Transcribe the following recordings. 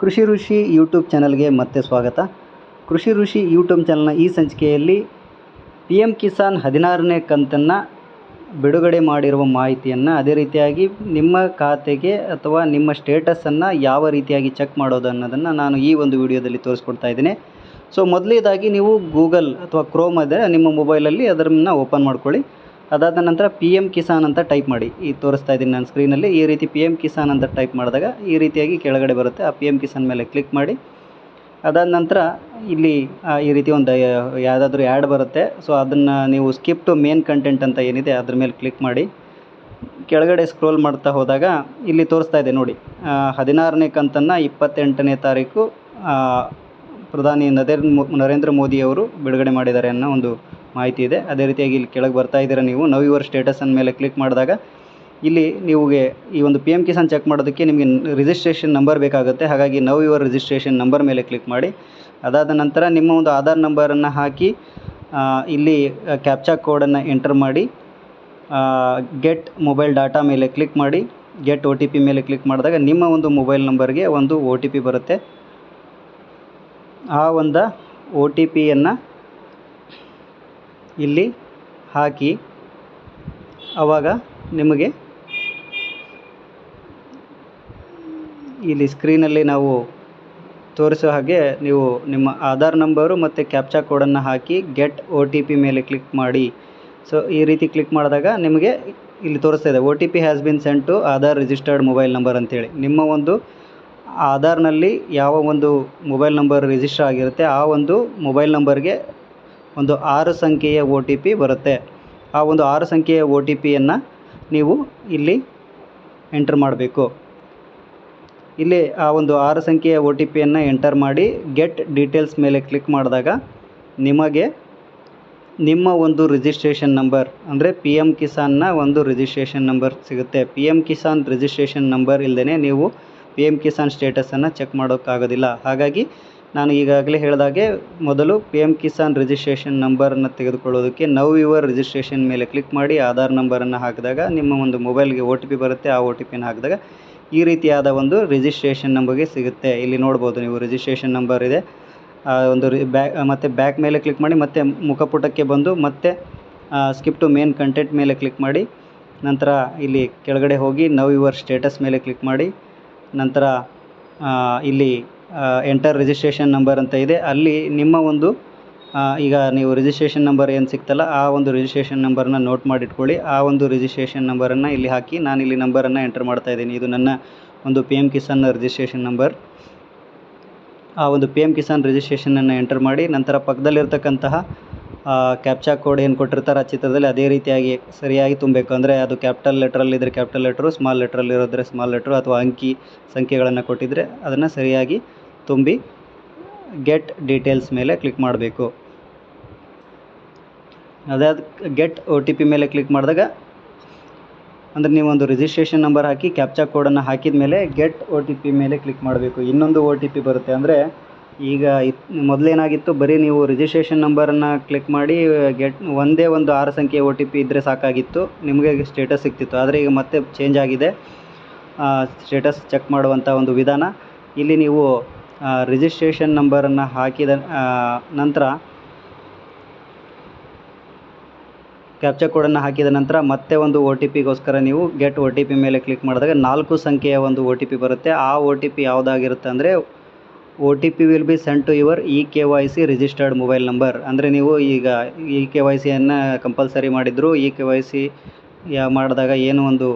ಕೃಷಿ ಋಷಿ ಯೂಟ್ಯೂಬ್ ಚಾನಲ್ಗೆ ಮತ್ತೆ ಸ್ವಾಗತ. ಕೃಷಿ ಋಷಿ ಯೂಟ್ಯೂಬ್ ಚಾನಲ್ನ ಈ ಸಂಚಿಕೆಯಲ್ಲಿ ಪಿ ಎಂ ಕಿಸಾನ್ ಹದಿನಾರನೇ ಕಂತನ್ನು ಬಿಡುಗಡೆ ಮಾಡಿರುವ ಮಾಹಿತಿಯನ್ನು ಅದೇ ರೀತಿಯಾಗಿ ನಿಮ್ಮ ಖಾತೆಗೆ ಅಥವಾ ನಿಮ್ಮ ಸ್ಟೇಟಸನ್ನು ಯಾವ ರೀತಿಯಾಗಿ ಚೆಕ್ ಮಾಡೋದು ಅನ್ನೋದನ್ನು ನಾನು ಈ ಒಂದು ವಿಡಿಯೋದಲ್ಲಿ ತೋರಿಸ್ಕೊಡ್ತಾ ಇದ್ದೀನಿ. ಸೊ ಮೊದಲೇದಾಗಿ ನೀವು ಗೂಗಲ್ ಅಥವಾ ಕ್ರೋಮ್ ಆದರೆ ನಿಮ್ಮ ಮೊಬೈಲಲ್ಲಿ ಅದನ್ನು ಓಪನ್ ಮಾಡ್ಕೊಳ್ಳಿ. ಅದಾದ ನಂತರ ಪಿ ಎಂ ಕಿಸಾನ್ ಅಂತ ಟೈಪ್ ಮಾಡಿ. ಈ ತೋರಿಸ್ತಾ ಇದ್ದೀನಿ ನಾನು ಸ್ಕ್ರೀನಲ್ಲಿ ಈ ರೀತಿ ಪಿ ಎಂ ಕಿಸಾನ್ ಅಂತ ಟೈಪ್ ಮಾಡಿದಾಗ ಈ ರೀತಿಯಾಗಿ ಕೆಳಗಡೆ ಬರುತ್ತೆ. ಆ ಪಿ ಎಂ ಕಿಸಾನ್ ಮೇಲೆ ಕ್ಲಿಕ್ ಮಾಡಿ. ಅದಾದ ನಂತರ ಇಲ್ಲಿ ಈ ರೀತಿ ಒಂದು ಯಾವುದಾದ್ರೂ ಆ್ಯಡ್ ಬರುತ್ತೆ. ಸೊ ಅದನ್ನು ನೀವು ಸ್ಕಿಪ್ ಟು ಮೇನ್ ಕಂಟೆಂಟ್ ಅಂತ ಏನಿದೆ ಅದ್ರ ಮೇಲೆ ಕ್ಲಿಕ್ ಮಾಡಿ. ಕೆಳಗಡೆ ಸ್ಕ್ರೋಲ್ ಮಾಡ್ತಾ ಹೋದಾಗ ಇಲ್ಲಿ ತೋರಿಸ್ತಾ ಇದೆ ನೋಡಿ. ಹದಿನಾರನೇ ಕಂತನ್ನು ಇಪ್ಪತ್ತೆಂಟನೇ ತಾರೀಕು ಪ್ರಧಾನಿ ನರೇಂದ್ರ ನರೇಂದ್ರ ಮೋದಿಯವರು ಬಿಡುಗಡೆ ಮಾಡಿದ್ದಾರೆ ಅನ್ನೋ ಒಂದು ಮಾಹಿತಿ ಇದೆ. ಅದೇ ರೀತಿಯಾಗಿ ಇಲ್ಲಿ ಕೆಳಗೆ ಬರ್ತಾ ಇದ್ದೀರಾ ನೀವು. ನವ್ ಯುವರ್ ಸ್ಟೇಟಸ್ ಮೇಲೆ ಕ್ಲಿಕ್ ಮಾಡಿದಾಗ ಇಲ್ಲಿ ನಿಮಗೆ ಈ ಒಂದು ಪಿ ಎಂ ಕಿಸಾನ್ ಚೆಕ್ ಮಾಡೋದಕ್ಕೆ ನಿಮಗೆ ರಿಜಿಸ್ಟ್ರೇಷನ್ ನಂಬರ್ ಬೇಕಾಗುತ್ತೆ. ಹಾಗಾಗಿ ನವ್ ಯುವರ್ ರಿಜಿಸ್ಟ್ರೇಷನ್ ನಂಬರ್ ಮೇಲೆ ಕ್ಲಿಕ್ ಮಾಡಿ. ಅದಾದ ನಂತರ ನಿಮ್ಮ ಒಂದು ಆಧಾರ್ ನಂಬರನ್ನು ಹಾಕಿ ಇಲ್ಲಿ ಕ್ಯಾಪ್ಚಾ ಕೋಡನ್ನು ಎಂಟರ್ ಮಾಡಿ ಗೆಟ್ ಮೊಬೈಲ್ ಡಾಟಾ ಮೇಲೆ ಕ್ಲಿಕ್ ಮಾಡಿ ಗೆಟ್ ಒ ಮೇಲೆ ಕ್ಲಿಕ್ ಮಾಡಿದಾಗ ನಿಮ್ಮ ಒಂದು ಮೊಬೈಲ್ ನಂಬರ್ಗೆ ಒಂದು ಒ ಬರುತ್ತೆ. ಆ ಒಂದು ಒ ಟಿ ಪಿಯನ್ನು ಇಲ್ಲಿ ಹಾಕಿ, ಅವಾಗ ನಿಮಗೆ ಇಲ್ಲಿ ಸ್ಕ್ರೀನಲ್ಲಿ ನಾವು ತೋರಿಸೋ ಹಾಗೆ ನೀವು ನಿಮ್ಮ ಆಧಾರ್ ನಂಬರು ಮತ್ತು ಕ್ಯಾಪ್ಚಾ ಕೋಡನ್ನು ಹಾಕಿ ಗೆಟ್ ಒ ಟಿ ಪಿ ಮೇಲೆ ಕ್ಲಿಕ್ ಮಾಡಿ. ಸೊ ಈ ರೀತಿ ಕ್ಲಿಕ್ ಮಾಡಿದಾಗ ನಿಮಗೆ ಇಲ್ಲಿ ತೋರಿಸ್ತಾ ಇದೆ O T P has been send to Aadhaar registered mobile number ಅಂತೇಳಿ. ನಿಮ್ಮ ಒಂದು ಆಧಾರ್ನಲ್ಲಿ ಯಾವ ಒಂದು ಮೊಬೈಲ್ ನಂಬರ್ ರಿಜಿಸ್ಟರ್ ಆಗಿರುತ್ತೆ, ಆ ಒಂದು ಮೊಬೈಲ್ ನಂಬರ್ಗೆ ಒಂದು ಆರು ಸಂಖ್ಯೆಯ ಒ ಟಿ ಪಿ ಬರುತ್ತೆ. ಆ ಒಂದು ಆರು ಸಂಖ್ಯೆಯ ಒ ಟಿ ಪಿಯನ್ನು ನೀವು ಇಲ್ಲಿ ಎಂಟರ್ ಮಾಡಬೇಕು. ಇಲ್ಲಿ ಆ ಒಂದು ಆರು ಸಂಖ್ಯೆಯ ಒ ಟಿ ಪಿಯನ್ನು ಎಂಟರ್ ಮಾಡಿ ಗೆಟ್ ಡೀಟೇಲ್ಸ್ ಮೇಲೆ ಕ್ಲಿಕ್ ಮಾಡಿದಾಗ ನಿಮಗೆ ನಿಮ್ಮ ಒಂದು ರಿಜಿಸ್ಟ್ರೇಷನ್ ನಂಬರ್ ಅಂದರೆ ಪಿ ಎಂ ಕಿಸಾನ್ನ ಒಂದು ರಿಜಿಸ್ಟ್ರೇಷನ್ ನಂಬರ್ ಸಿಗುತ್ತೆ. P M Kisan registration number ಇಲ್ಲದೇ ನೀವು ಪಿ ಎಂ ಕಿಸಾನ್ ಸ್ಟೇಟಸನ್ನು ಚೆಕ್ ಮಾಡೋಕ್ಕಾಗೋದಿಲ್ಲ. ಹಾಗಾಗಿ ನಾನು ಈಗಾಗಲೇ ಹೇಳಿದಾಗೆ ಮೊದಲು ಪಿ ಎಂ ಕಿಸಾನ್ ರಿಜಿಸ್ಟ್ರೇಷನ್ ನಂಬರನ್ನು ತೆಗೆದುಕೊಳ್ಳೋದಕ್ಕೆ ನೌ ಯುವರ್ ರಿಜಿಸ್ಟ್ರೇಷನ್ ಮೇಲೆ ಕ್ಲಿಕ್ ಮಾಡಿ ಆಧಾರ್ ನಂಬರನ್ನು ಹಾಕಿದಾಗ ನಿಮ್ಮ ಒಂದು ಮೊಬೈಲ್ಗೆ ಒ ಟಿ ಪಿ ಬರುತ್ತೆ. ಆ ಒ ಟಿ ಪಿನ ಹಾಕಿದಾಗ ಈ ರೀತಿಯಾದ ಒಂದು ರಿಜಿಸ್ಟ್ರೇಷನ್ ನಂಬರ್ಗೆ ಸಿಗುತ್ತೆ. ಇಲ್ಲಿ ನೋಡ್ಬೋದು ನೀವು ರಿಜಿಸ್ಟ್ರೇಷನ್ ನಂಬರ್ ಇದೆ. ಆ ಒಂದು ರಿ ಬ್ಯಾಕ್ ಮತ್ತು ಬ್ಯಾಕ್ ಮೇಲೆ ಕ್ಲಿಕ್ ಮಾಡಿ, ಮತ್ತೆ ಮುಖಪುಟಕ್ಕೆ ಬಂದು ಮತ್ತೆ ಸ್ಕಿಪ್ ಟು ಮೇನ್ ಕಂಟೆಂಟ್ ಮೇಲೆ ಕ್ಲಿಕ್ ಮಾಡಿ. ನಂತರ ಇಲ್ಲಿ ಕೆಳಗಡೆ ಹೋಗಿ ನೌ ಯುವರ್ ಸ್ಟೇಟಸ್ ಮೇಲೆ ಕ್ಲಿಕ್ ಮಾಡಿ. ನಂತರ ಇಲ್ಲಿ ಎಂಟರ್ ರಿಜಿಸ್ಟ್ರೇಷನ್ ನಂಬರ್ ಅಂತ ಇದೆ. ಅಲ್ಲಿ ನಿಮ್ಮ ಒಂದು ಈಗ ನೀವು ರಿಜಿಸ್ಟ್ರೇಷನ್ ನಂಬರ್ ಏನು ಸಿಕ್ತಲ್ಲ, ಆ ಒಂದು ರಿಜಿಸ್ಟ್ರೇಷನ್ ನಂಬರನ್ನ ನೋಟ್ ಮಾಡಿಟ್ಕೊಳ್ಳಿ. ಆ ಒಂದು ರಿಜಿಸ್ಟ್ರೇಷನ್ ನಂಬರನ್ನು ಇಲ್ಲಿ ಹಾಕಿ ನಾನು ಇಲ್ಲಿ ನಂಬರನ್ನು ಎಂಟರ್ ಮಾಡ್ತಾ ಇದ್ದೀನಿ. ಇದು ನನ್ನ ಒಂದು P M Kisan registration number ಆ ಒಂದು ಪಿ ಎಂ ಕಿಸಾನ್ ರಿಜಿಸ್ಟ್ರೇಷನನ್ನು ಎಂಟರ್ ಮಾಡಿ, ನಂತರ ಪಕ್ಕದಲ್ಲಿರ್ತಕ್ಕಂತಹ ಕ್ಯಾಪ್ಚಾ ಕೋಡ್ ಏನು ಕೊಟ್ಟಿರ್ತಾರೆ ಆ ಚಿತ್ರದಲ್ಲಿ ಅದೇ ರೀತಿಯಾಗಿ ಸರಿಯಾಗಿ ತುಂಬಬೇಕು ಅಂದರೆ ಅದು ಕ್ಯಾಪಿಟಲ್ ಲೆಟ್ರಲ್ಲಿದ್ದರೆ ಕ್ಯಾಪಿಟಲ್ ಲೆಟ್ರು ಸ್ಮಾಲ್ ಲೆಟ್ರಲ್ಲಿ ಇರೋದ್ರೆ ಸ್ಮಾಲ್ ಲೆಟ್ರು ಅಥವಾ ಅಂಕಿ ಸಂಖ್ಯೆಗಳನ್ನು ಕೊಟ್ಟಿದ್ದರೆ ಅದನ್ನು ಸರಿಯಾಗಿ ತುಂಬಿ ಗೆಟ್ ಡೀಟೇಲ್ಸ್ ಮೇಲೆ ಕ್ಲಿಕ್ ಮಾಡಬೇಕು. ಅದಾದ ಗೆಟ್ ಒ ಟಿ ಪಿ ಮೇಲೆ ಕ್ಲಿಕ್ ಮಾಡಿದಾಗ ಅಂದರೆ ಒಂದು ರಿಜಿಸ್ಟ್ರೇಷನ್ ನಂಬರ್ ಹಾಕಿ ಕ್ಯಾಪ್ಚಾ ಕೋಡನ್ನು ಹಾಕಿದ ಮೇಲೆ ಗೆಟ್ ಒ ಟಿ ಪಿ ಮೇಲೆ ಕ್ಲಿಕ್ ಮಾಡಬೇಕು. ಇನ್ನೊಂದು ಒ ಟಿ ಪಿ ಬರುತ್ತೆ ಅಂದರೆ ಈಗ ಇತ್, ಮೊದಲೇನಾಗಿತ್ತು, ಬರೀ ನೀವು ರಿಜಿಸ್ಟ್ರೇಷನ್ ನಂಬರನ್ನು ಕ್ಲಿಕ್ ಮಾಡಿ ಗೆಟ್ ಒಂದೇ ಒಂದು ಆರು ಸಂಖ್ಯೆ ಒ ಟಿ ಪಿ ಇದ್ದರೆ ಸಾಕಾಗಿತ್ತು, ನಿಮಗೆ ಸ್ಟೇಟಸ್ ಸಿಗ್ತಿತ್ತು ಆದರೆ ಈಗ ಮತ್ತೆ ಚೇಂಜ್ ಆಗಿದೆ. ಸ್ಟೇಟಸ್ ಚೆಕ್ ಮಾಡುವಂಥ ಒಂದು ವಿಧಾನ. ಇಲ್ಲಿ ನೀವು ರಿಜಿಸ್ಟ್ರೇಷನ್ ನಂಬರನ್ನು ಹಾಕಿದ ನಂತರ ಕ್ಯಾಪ್ಚಾ ಕೋಡನ್ನು ಹಾಕಿದ ನಂತರ ಮತ್ತೆ ಒಂದು ಒ ಟಿ ಪಿಗೋಸ್ಕರ ನೀವು ಗೆಟ್ ಒ ಟಿ ಪಿ ಮೇಲೆ ಕ್ಲಿಕ್ ಮಾಡಿದಾಗ ನಾಲ್ಕು ಸಂಖ್ಯೆಯ ಒಂದು ಒ ಟಿ ಪಿ ಬರುತ್ತೆ. ಆ ಒ ಟಿ ಪಿ ಯಾವುದಾಗಿರುತ್ತೆ ಅಂದರೆ O T P will be send to your E K Y C registered mobile number ಅಂದರೆ ನೀವು ಈಗ ಇ ಕೆ ವೈ ಸಿಯನ್ನು ಕಂಪಲ್ಸರಿ ಮಾಡಿದ್ರು ಇ ಕೆ ವೈ ಸಿ ಯಾ ಮಾಡಿದಾಗ ಏನು ಒಂದು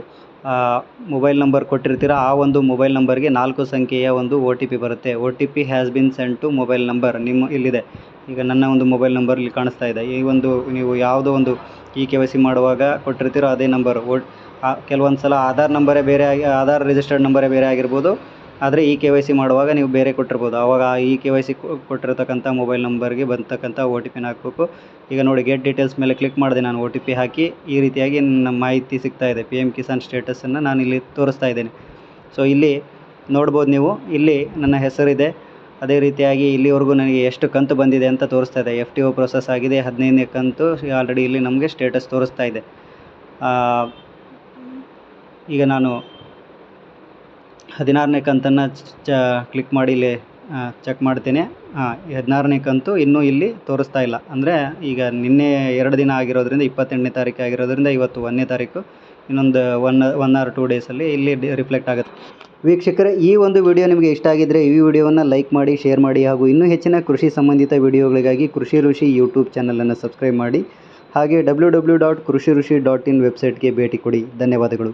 ಮೊಬೈಲ್ ನಂಬರ್ ಕೊಟ್ಟಿರ್ತೀರ, ಆ ಒಂದು ಮೊಬೈಲ್ ನಂಬರ್ಗೆ ನಾಲ್ಕು ಸಂಖ್ಯೆಯ ಒಂದು ಒ ಟಿ ಪಿ ಬರುತ್ತೆ. O T P has been send to mobile number ನಿಮ್ಮ ಇಲ್ಲಿದೆ. ಈಗ ನನ್ನ ಒಂದು ಮೊಬೈಲ್ ನಂಬರ್ ಇಲ್ಲಿ ಕಾಣಿಸ್ತಾ ಇದೆ. ಈ ಒಂದು ನೀವು ಯಾವುದೋ ಒಂದು ಇ ಕೆ ವೈ ಸಿ ಮಾಡುವಾಗ ಕೊಟ್ಟಿರ್ತೀರೋ ಅದೇ ನಂಬರ್ ಒ ಕೆಲವೊಂದು ಸಲ ಆಧಾರ್ ನಂಬರೇ ಬೇರೆ ಆಗಿ, ಆಧಾರ್ ರಿಜಿಸ್ಟರ್ಡ್ ನಂಬರೇ ಬೇರೆ ಆಗಿರ್ಬೋದು. ಆದರೆ ಈ ಕೆ ವೈ ಸಿ ಮಾಡುವಾಗ ನೀವು ಬೇರೆ ಕೊಟ್ಟಿರ್ಬೋದು. ಆವಾಗ ಈ ಕೆ ವೈ ಸಿ ಕೊಟ್ಟಿರ್ತಕ್ಕಂಥ ಮೊಬೈಲ್ ನಂಬರ್ಗೆ ಗೆ ಒ ಟಿ ಪಿನ ಹಾಕಬೇಕು. ಈಗ ನೋಡಿ, ಗೆಟ್ ಡೀಟೇಲ್ಸ್ ಮೇಲೆ ಕ್ಲಿಕ್ ಮಾಡಿದೆ ನಾನು ಒ ಟಿ ಪಿ ಹಾಕಿ, ಈ ರೀತಿಯಾಗಿ ನನ್ನ ಮಾಹಿತಿ ಸಿಗ್ತಾ ಇದೆ. ಪಿ ಎಂ ಕಿಸಾನ್ ಸ್ಟೇಟಸನ್ನು ನಾನು ಇಲ್ಲಿ ತೋರಿಸ್ತಾ ಇದ್ದೇನೆ. ಸೊ, ಇಲ್ಲಿ ನೋಡ್ಬೋದು ನೀವು, ಇಲ್ಲಿ ನನ್ನ ಹೆಸರಿದೆ. ಅದೇ ರೀತಿಯಾಗಿ ಇಲ್ಲಿವರೆಗೂ ನನಗೆ ಎಷ್ಟು ಕಂತು ಬಂದಿದೆ ಅಂತ ತೋರಿಸ್ತಾ ಇದೆ. ಎಫ್ ಟಿ ಒ ಪ್ರೊಸೆಸ್ ಆಗಿದೆ, ಹದಿನೈದನೇ ಕಂತು, ಆಲ್ರೆಡಿ ಇಲ್ಲಿ ನಮಗೆ ಸ್ಟೇಟಸ್ ತೋರಿಸ್ತಾ ಇದೆ. ಈಗ ನಾನು ಹದಿನಾರನೇ ಕಂತನ್ನು ಚ ಕ್ಲಿಕ್ ಮಾಡಿ ಇಲ್ಲಿ ಚೆಕ್ ಮಾಡ್ತೀನಿ. ಹಾಂ ಹದಿನಾರನೇ ಕಂತು ಇನ್ನೂ ಇಲ್ಲಿ ತೋರಿಸ್ತಾ ಇಲ್ಲ. ಅಂದರೆ ಈಗ ನಿನ್ನೆ ಎರಡು ದಿನ ಆಗಿರೋದ್ರಿಂದ ಇಪ್ಪತ್ತೆಂಟನೇ ತಾರೀಕು ಆಗಿರೋದ್ರಿಂದ ಇವತ್ತು ಒಂದನೇ ತಾರೀಕು, ಇನ್ನೊಂದು ಒನ್ ಒನ್ ಆರ್ ಟೂ ಡೇಸಲ್ಲಿ ಇಲ್ಲಿ ರಿಫ್ಲೆಕ್ಟ್ ಆಗುತ್ತೆ. ವೀಕ್ಷಕರೇ, ಈ ಒಂದು ವಿಡಿಯೋ ನಿಮಗೆ ಇಷ್ಟ ಆಗಿದ್ದರೆ ಈ ವಿಡಿಯೋವನ್ನು ಲೈಕ್ ಮಾಡಿ ಶೇರ್ ಮಾಡಿ, ಹಾಗೂ ಇನ್ನೂ ಹೆಚ್ಚಿನ ಕೃಷಿ ಸಂಬಂಧಿತ ವಿಡಿಯೋಗಳಿಗಾಗಿ ಕೃಷಿ ಋಷಿ ಯೂಟ್ಯೂಬ್ ಚಾನಲನ್ನು ಸಬ್ಸ್ಕ್ರೈಬ್ ಮಾಡಿ, ಹಾಗೆ ಡಬ್ಲ್ಯೂ ಡಬ್ಲ್ಯೂ ಡಾಟ್ ಕೃಷಿ ಋಷಿ ಡಾಟ್ ಇನ್ ವೆಬ್ಸೈಟ್ಗೆ ಭೇಟಿ ಕೊಡಿ. ಧನ್ಯವಾದಗಳು.